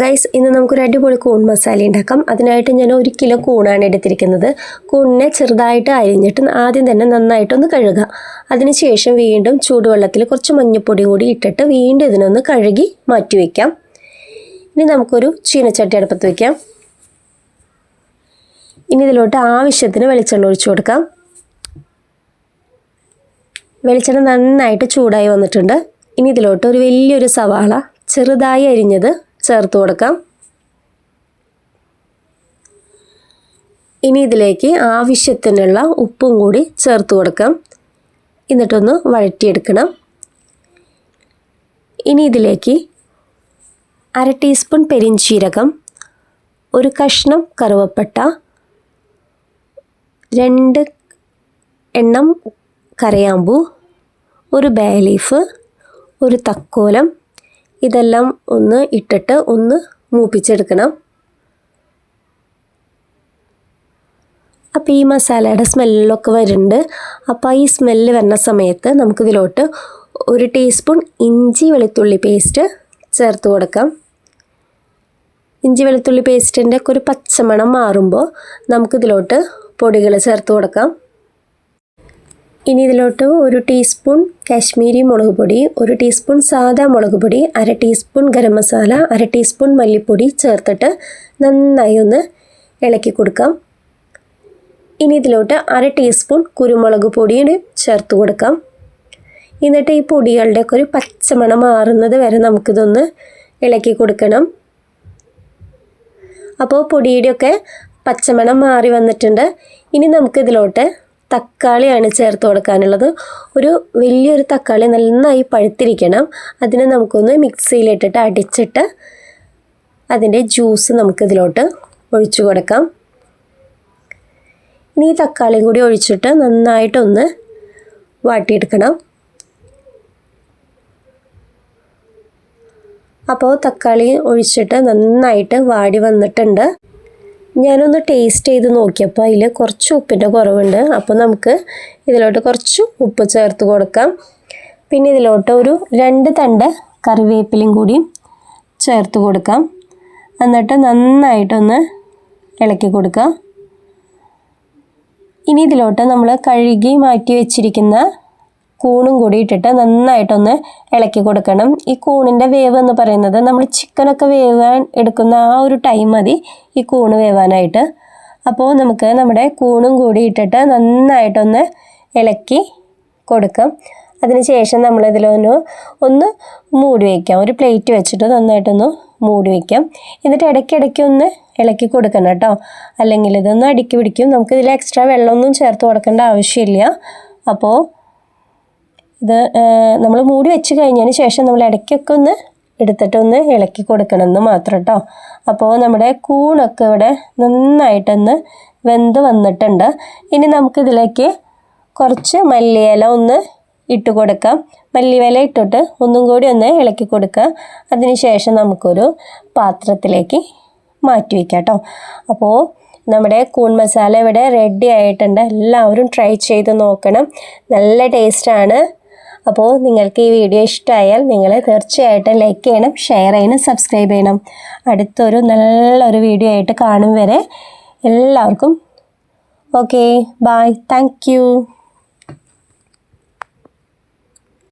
Guys ഇന്ന് നമുക്കൊരു അടിപൊളി കൂൺ മസാല ഉണ്ടാക്കാം അതിനായിട്ട് ഞാൻ ഒരു കിലോ കൂണാണ് എടുത്തിരിക്കുന്നത്. കൂണിനെ ചെറുതായിട്ട് അരിഞ്ഞിട്ട് ആദ്യം തന്നെ നന്നായിട്ടൊന്ന് കഴുകുക അതിനുശേഷം വീണ്ടും ചൂടുവെള്ളത്തിൽ കുറച്ച് മഞ്ഞൾപ്പൊടിയും കൂടി ഇട്ടിട്ട് വീണ്ടും ഇതിനൊന്ന് കഴുകി മാറ്റി വയ്ക്കാം ഇനി നമുക്കൊരു ചീനച്ചട്ടി അടുപ്പത്ത് വയ്ക്കാം ഇനി ഇതിലോട്ട് ആവശ്യത്തിന് വെളിച്ചെണ്ണ ഒഴിച്ചു കൊടുക്കാം. വെളിച്ചെണ്ണ നന്നായിട്ട് ചൂടായി വന്നിട്ടുണ്ട്. ഇനി ഇതിലോട്ട് ഒരു വലിയൊരു സവാള ചെറുതായി അരിഞ്ഞത് ചേർത്ത് കൊടുക്കാം. ഇനി ഇതിലേക്ക് ആവശ്യത്തിനുള്ള ഉപ്പും കൂടി ചേർത്ത് കൊടുക്കാം. എന്നിട്ടൊന്ന് വഴറ്റിയെടുക്കണം. ഇനി ഇതിലേക്ക് അര ടീസ്പൂൺ പെരിഞ്ചീരകം ഒരു കഷ്ണം കറുവപ്പട്ട രണ്ട് എണ്ണം കരയാമ്പൂ ഒരു ബേ ലീഫ് ഒരു തക്കോലം ഇതെല്ലാം ഒന്ന് ഇട്ടിട്ട് ഒന്ന് മൂപ്പിച്ചെടുക്കണം. അപ്പോൾ ഈ മസാലയുടെ സ്മെല്ലൊക്കെ വരുന്നുണ്ട്. അപ്പോൾ ഈ സ്മെല്ല് വരുന്ന സമയത്ത് നമുക്കിതിലോട്ട് ഒരു ടീസ്പൂൺ ഇഞ്ചി വെളുത്തുള്ളി പേസ്റ്റ് ചേർത്ത് കൊടുക്കാം. ഇഞ്ചി വെളുത്തുള്ളി പേസ്റ്റിന്റെ ഒക്കെ ഒരു പച്ചമണം മാറുമ്പോൾ നമുക്കിതിലോട്ട് പൊടികൾ ചേർത്ത് കൊടുക്കാം. ഇനി ഇതിലോട്ട് ഒരു ടീസ്പൂൺ കാശ്മീരി മുളക് പൊടി ഒരു ടീസ്പൂൺ സാദാ മുളക് പൊടി അര ടീസ്പൂൺ ഗരം മസാല അര ടീസ്പൂൺ മല്ലിപ്പൊടി ചേർത്തിട്ട് നന്നായി ഒന്ന് ഇളക്കി കൊടുക്കാം. ഇനി ഇതിലോട്ട് അര ടീസ്പൂൺ കുരുമുളക് പൊടിയും ചേർത്ത് കൊടുക്കാം. എന്നിട്ട് ഈ പൊടികളുടെ ഒക്കെ ഒരു പച്ചമണം മാറുന്നത് വരെ നമുക്കിതൊന്ന് ഇളക്കി കൊടുക്കണം. അപ്പോൾ പൊടിയുടെയൊക്കെ പച്ചമണം മാറി വന്നിട്ടുണ്ട്. ഇനി നമുക്കിതിലോട്ട് തക്കാളിയാണ് ചേർത്ത് കൊടുക്കാനുള്ളത്. ഒരു വലിയൊരു തക്കാളി നന്നായി പഴുത്തിരിക്കണം. അതിനെ നമുക്കൊന്ന് മിക്സിയിലിട്ടിട്ട് അടിച്ചിട്ട് അതിന്റെ ജ്യൂസ് നമുക്കിതിലോട്ട് ഒഴിച്ചു കൊടുക്കാം. ഇനി ഈ തക്കാളിയും കൂടി ഒഴിച്ചിട്ട് നന്നായിട്ടൊന്ന് വാട്ടിയെടുക്കണം. അപ്പോൾ തക്കാളി ഒഴിച്ചിട്ട് നന്നായിട്ട് വാടി വന്നിട്ടുണ്ട്. ഞാനൊന്ന് ടേസ്റ്റ് ചെയ്ത് നോക്കിയപ്പോൾ അതിൽ കുറച്ച് ഉപ്പിന്റെ കുറവുണ്ട്. അപ്പോൾ നമുക്ക് ഇതിലോട്ട് കുറച്ച് ഉപ്പ് ചേർത്ത് കൊടുക്കാം. പിന്നെ ഇതിലോട്ട് ഒരു രണ്ട് തണ്ട് കറിവേപ്പിലയും കൂടി ചേർത്ത് കൊടുക്കാം. എന്നിട്ട് നന്നായിട്ടൊന്ന് ഇളക്കി കൊടുക്കാം. ഇനി ഇതിലോട്ട് നമ്മൾ കഴുകി മാറ്റി വെച്ചിരിക്കുന്ന കൂണും കൂടി ഇട്ടിട്ട് നന്നായിട്ടൊന്ന് ഇളക്കി കൊടുക്കണം. ഈ കൂണിന്റെ വേവ് എന്ന് പറയുന്നത് നമ്മൾ ചിക്കനൊക്കെ വേവാൻ എടുക്കുന്ന ആ ഒരു ടൈം മതി ഈ കൂണ് വേവാനായിട്ട്. അപ്പോൾ നമുക്ക് നമ്മുടെ കൂണും കൂടി ഇട്ടിട്ട് നന്നായിട്ടൊന്ന് ഇളക്കി കൊടുക്കാം. അതിനുശേഷം നമ്മളിതിലൊന്ന് ഒന്ന് മൂടി വയ്ക്കാം ഒരു പ്ലേറ്റ് വെച്ചിട്ട് നന്നായിട്ടൊന്ന് മൂടി വയ്ക്കാം എന്നിട്ട് ഇടയ്ക്കിടയ്ക്ക് ഒന്ന് ഇളക്കി കൊടുക്കണം കേട്ടോ. അല്ലെങ്കിൽ ഇതൊന്ന് അടുക്കി പിടിക്കും. നമുക്കിതിൽ എക്സ്ട്രാ വെള്ളമൊന്നും ചേർത്ത് കൊടുക്കേണ്ട ആവശ്യമില്ല. അപ്പോൾ ഇത് നമ്മൾ മൂടി വെച്ച് കഴിഞ്ഞതിന് ശേഷം നമ്മൾ ഇടയ്ക്കൊക്കെ ഒന്ന് എടുത്തിട്ടൊന്ന് ഇളക്കി കൊടുക്കണമെന്ന് മാത്രം കേട്ടോ അപ്പോൾ നമ്മുടെ കൂണൊക്കെ ഇവിടെ നന്നായിട്ടൊന്ന് വെന്ത് വന്നിട്ടുണ്ട്. ഇനി നമുക്കിതിലേക്ക് കുറച്ച് മല്ലിയില ഒന്ന് ഇട്ട് കൊടുക്കാം. മല്ലിയില ഇട്ടിട്ട് ഒന്നും കൂടി ഒന്ന് ഇളക്കി കൊടുക്കുക. അതിനുശേഷം നമുക്കൊരു പാത്രത്തിലേക്ക് മാറ്റി വയ്ക്കാം കേട്ടോ അപ്പോൾ നമ്മുടെ കൂൺ മസാല ഇവിടെ റെഡി ആയിട്ടുണ്ട്. എല്ലാവരും ട്രൈ ചെയ്ത് നോക്കണം. നല്ല ടേസ്റ്റാണ് അപ്പോൾ നിങ്ങൾക്ക് ഈ വീഡിയോ ഇഷ്ടമായാൽ നിങ്ങൾ തീർച്ചയായിട്ടും ലൈക്ക് ചെയ്യണം ഷെയർ ചെയ്യണം സബ്സ്ക്രൈബ് ചെയ്യണം. അടുത്തൊരു നല്ലൊരു വീഡിയോ ആയിട്ട് കാണും വരെ എല്ലാവർക്കും. Okay bye thank